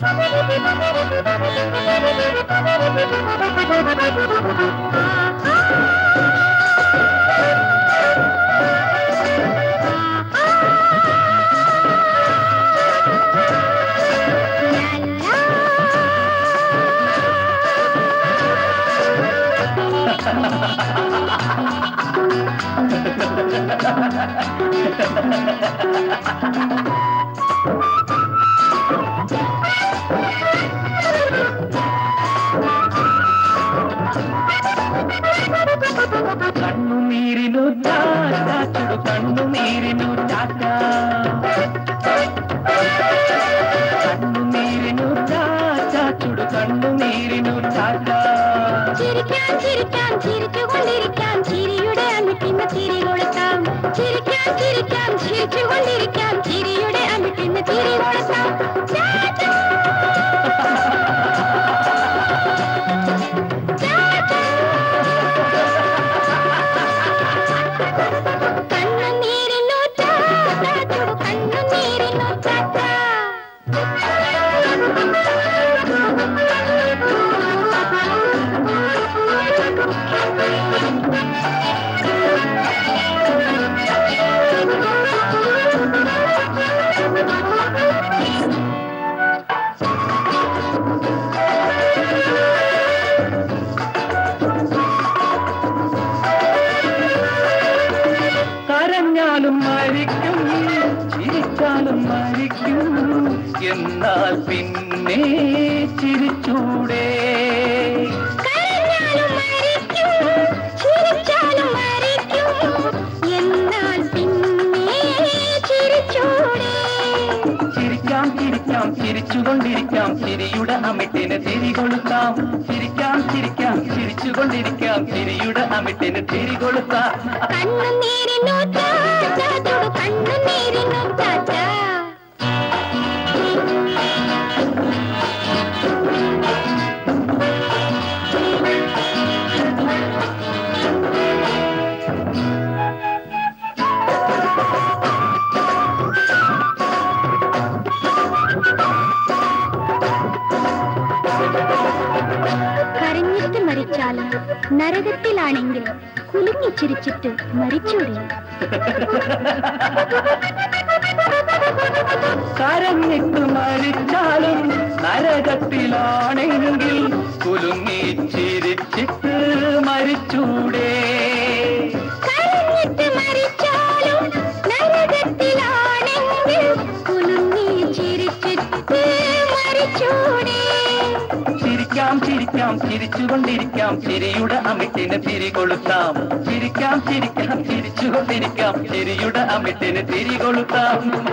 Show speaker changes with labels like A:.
A: Ha ha ha ha ha! కన్ను నీరిను చాచుడు కన్ను నీరిను చాచ కన్ను నీరిను చాచుడు കണ്ണു നീരിനു ചാച്ച
B: ചിരിക്കാൻ ചിരിക്കാൻ ചിരിച്ചുകൊണ്ടിരിക്കാം ചിരിയുടെ അമിട്ടിന്ന് ചിരി കൊടുക്കാം ചിരിക്കാൻ ചിരിക്കാൻ ചിരിച്ചുകൊണ്ടിരിക്കാം
A: കരഞ്ഞാലും മരിക്കും ചിരിച്ചാലും മരിക്കും. എന്നാൽ പിന്നെ ചിരിച്ചൂടേ.
B: കരഞ്ഞാലും
A: ചിരിക്കാം ചിരിക്കാം ചിരിച്ചുകൊണ്ടിരിക്കാം. ചിരിയുടെ അമിട്ടിന് തിരി കൊളുത്താം. ചിരിക്കാം ചിരിക്കാം ചിരിച്ചുകൊണ്ടിരിക്കാം. ചിരിയുടെ അമിട്ടിന് തിരി കൊളുത്താം.
B: മരിച്ചാലും നരകത്തിലാണെങ്കിൽ കുലുങ്ങി ചിരിച്ചിട്ട് മരിച്ചൂടെ.
A: കരഞ്ഞിട്ട് മരിച്ചാലും നരകത്തിലാണെങ്കിൽ കുലുങ്ങി ചിരിക്കാം ചിരിക്കാം ചിരിച്ചുകൊണ്ടിരിക്കാം. ചിരിയുടെ അമിട്ടിന് തിരി കൊളുത്താം. ചിരിക്കാം ചിരിക്കാം ചിരിച്ചുകൊണ്ടിരിക്കാം. ചിരിയുടെ അമിട്ടിന് തിരി കൊളുത്താം.